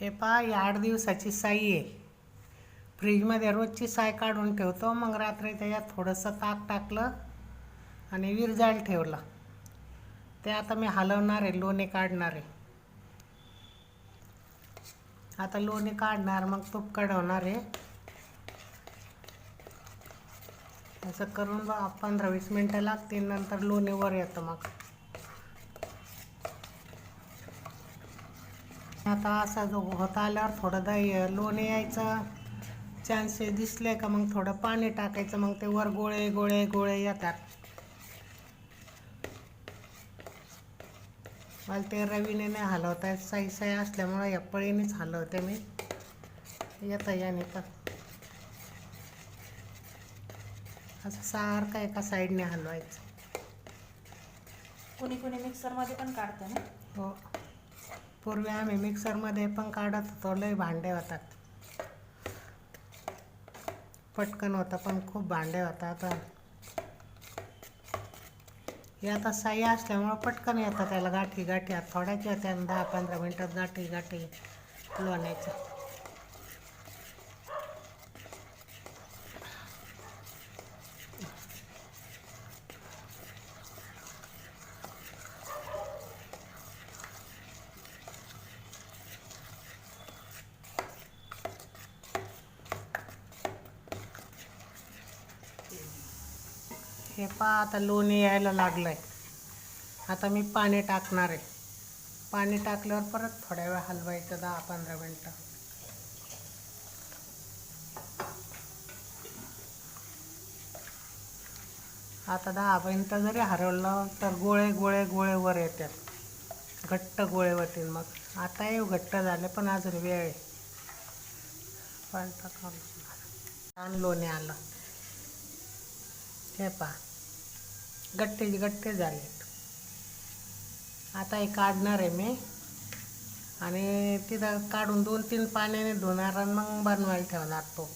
हे पहा ही आठ दिवसाची साई आहे. फ्रीजमध्ये रोजची साय काढून ठेवतो. मग रात्री त्याच्यात थोडंसं ताक टाकलं आणि विरजायला ठेवलं. ते आता मी हलवणार आहे लोणी काढणार आहे. आता लोणी काढणार मग तूप कढवणार आहे. असं करून पंधरा वीस मिनटं लागतील नंतर लोणीवर येतं मग. आता असा जो होत आल्यावर थोडं दही लोणी यायचं चान्सेस दिसले का? मग थोडं पाणी टाकायचं मग ते वर गोळे गोळे गोळे येतात. मला ते रवीने नाही हलवता येत. साई साई असल्यामुळं या पळीनेच हलवते मी. येतं याने तर असं सारखं एका साईडने हलवायचं. कुणी कुणी मिक्सरमध्ये पण काढतं ना? हो. पूर्वी आम्ही मिक्सरमध्ये पण काढत होतो लय भांडे होतात. पटकन होतं पण खूप भांडे होतात. आता हे आता साई असल्यामुळं पटकन येतं त्याला गाठी गाठी थोड्याच येत्या दहा पंधरा मिनटात गाठी गाठी लोण्याच्या हे पहा आता लोणी यायला लागलं आहे आता मी पाणी टाकणार आहे. पाणी टाकल्यावर परत थोड्या वेळ हलवायचं दहा पंधरा मिनटं. आता दहा मिनटं जरी हरवलं तर गोळे गोळे गोळे वर येतात. घट्ट गोळे होतील मग. आता येऊ घट्ट झाले पण अजून वेळ आहे. पाणी छान लोणी आलं. हे पहा. गट्टे गट्टे झालेत. आता हे काढणार आहे मी. आणि तिथं काढून दोन तीन पाण्याने धुणार आणि मग बनवायला ठेवणार तो.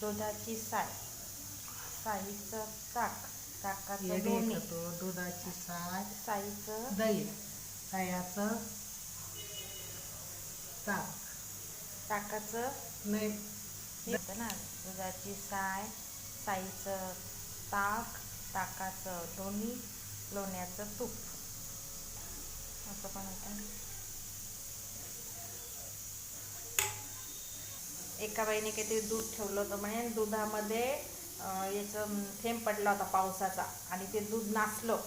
दुधाची साय साईचं ताक ताकाचं येडे लोणी येतो दुधाची साय साईचं. दही. दह्याचं ताक ताकाचं नाही. ना दुधाची साय साईचं ताक ताकाचं लोणी लोण्याचं तूप. असं पण होतं. एका बाईने काहीतरी दूध ठेवलं होतं म्हणे दुधामध्ये याचं थेंब पडला होता पावसाचा आणि ते दूध नासलं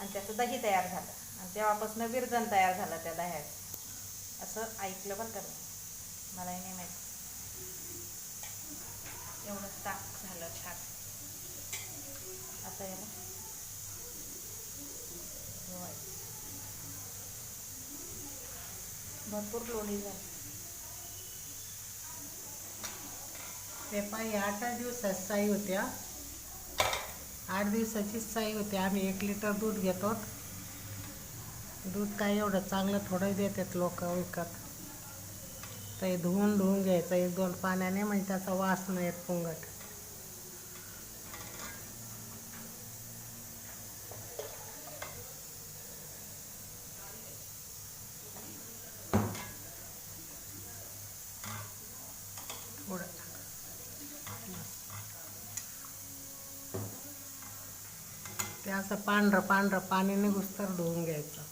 आणि त्याचं दही तयार झालं. आणि तेव्हापासून विरजन तयार झालं त्या दह्याचं असं ऐकलं बरं का मी. मलाही नाही माहिती. एवढं ताक झालं छान. असं याला धुवायचं. भरपूर लोणी झाली. ते पायी आठ दिवसात साई होत्या. आठ दिवसाचीच साई होती. आम्ही एक लिटर दूध घेतो. दूध काय एवढं चांगलं थोडं देतात लोक विकत. ते धुवून धुवून घ्यायचं. एक दोन पाण्याने म्हणजे त्याचा वास नाही येत पुंगट थोडं ते असं पांढरं पांढरं पाणी निघूस तर धुवून घ्यायचं.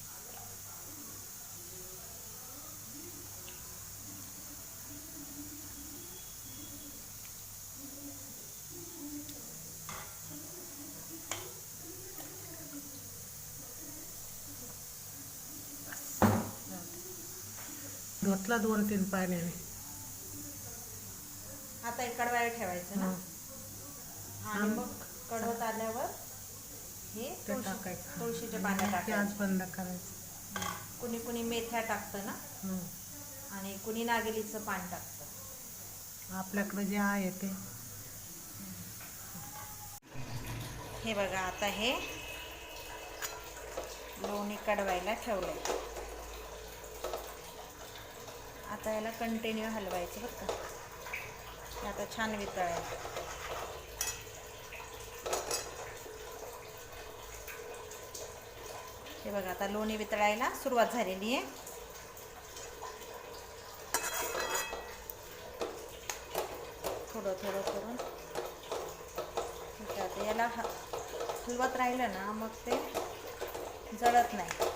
धुतलं दोन तीन पाण्याने. आता एक कडवायला ठेवायचं ना? आणि मग कडवत आल्यावर हे तुळशी टाकायचं. तुळशीचे पानं गॅस टाकायचे. बंद करायचं. कुणी कुणी मेथ्या टाकतं ना? हं. आणि कुणी नागेलीचं पान टाकतं. आपल्याकडे जे आहे ते. हे बघा आता हे लोणी कडवायला ठेवलं आता याला कंटिन्यू हलवायचं बरं का. हे आता छान वितळेल. हे बघा आता लोणी वितळायला सुरुवात झालेली आहे. थोडं थोडं करून. ठीक आहे आता याला हलवत राहिलं ना मग ते जळत नाही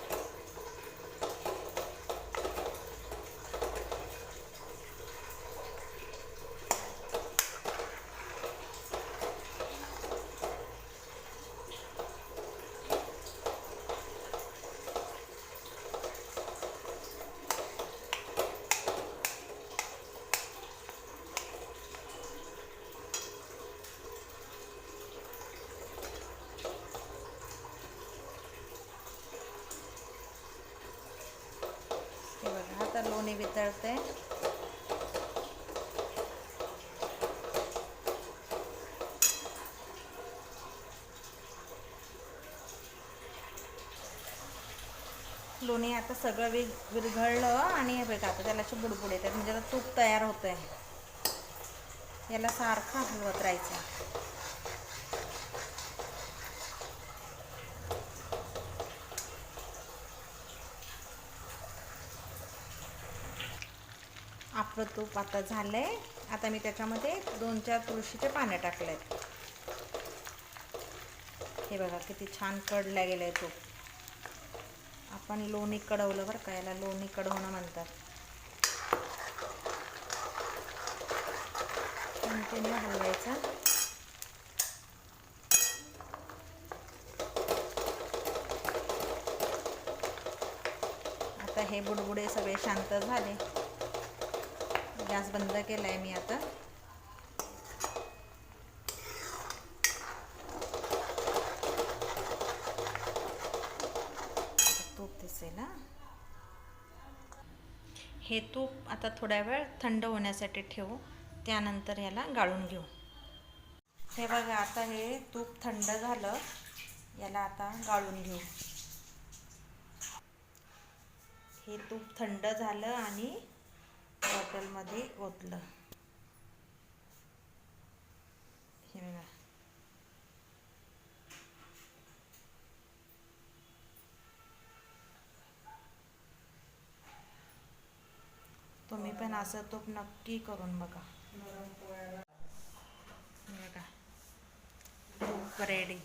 हे बघा आता लोणी वितळते लोणी आता सगळं विर विरघळलं आणि हे बघा आता त्याला बुडबुड येतात. म्हणजे आता तूप तयार होतं आहे याला सारखं हलवत राहायचं. आपलं तूप आता झालंय. आता मी त्याच्यामध्ये दोन चार तुळशीचे पाने टाकले आहेत हे बघा किती छान कडल्या गेलं आहे तूप आपण लोणी कडवलं बरं का याला लोणी कडवणं म्हणतात. कंटिन्यू हलवायचं. आता हे बुडबुडे सगळे शांत झाले. गॅस बंद केला आहे मी आता. तूप दिसेल ना हे तूप आता थोड्या वेळ थंड होण्यासाठी ठेवू. त्यानंतर याला गाळून घेऊ. हे बघा आता हे तूप थंड झालं. याला आता गाळून घेऊ. हे तूप थंड झालं आणि बॉटलमध्ये ओतलं. हे बघा. तुम्ही पण असं तूप नक्की करून बघा. बघा. तूप रेडी